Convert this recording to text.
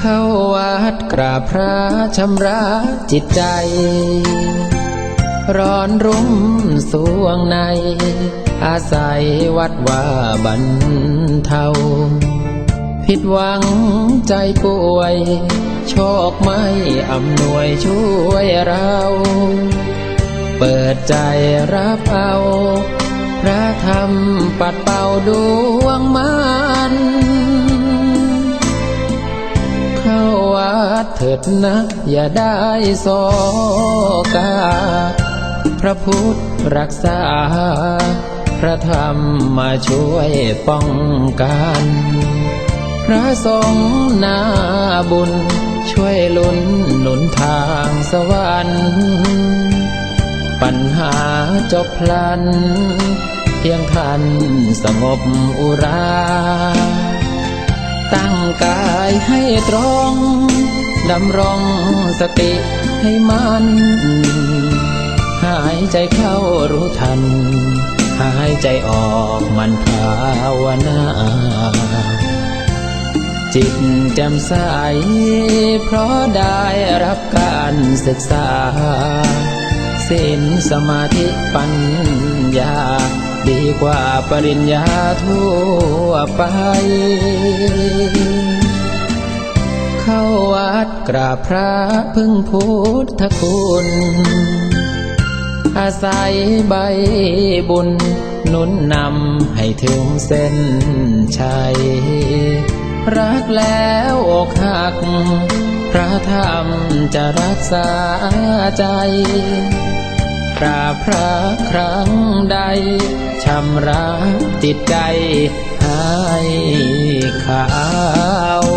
เข้าวัดกราบพระชำระจิตใจ ร้อนรุ่มสวงใน อาศัยวัดว่าบรรเทา ผิดหวังใจป่วย โชคไม่อำนวยช่วยเรา เปิดใจรับเอา พระธรรมปัดเป่าดวงมัน เถิดนะ อย่าได้โศกา พระพุทธรักษา พระธรรมมาช่วยป้องกัน พระสงฆ์นาบุญ ช่วยลุนหนุนทางสวรรค์ปัญหาจบพลัน เพียงท่านสงบอุรา ตั้งกายให้ตรง ดำรงสติให้มันหายใจเข้ารู้ทัน หายใจออกมันภาวนา จิตแจ่มใสเพราะได้รับการศึกษาศีลสมาธิปัญญา ดีกว่าปริญญาทั่ว ไป เข้าวัดกราบพระพึ่งพุทธคุณ อาศัยใบบุญนุนนำให้ถึงเส้นชัย รักแล้วอกหัก พระธรรมจะรักษาใจกราบพระครั้งใดชำระจิตใจ ขาว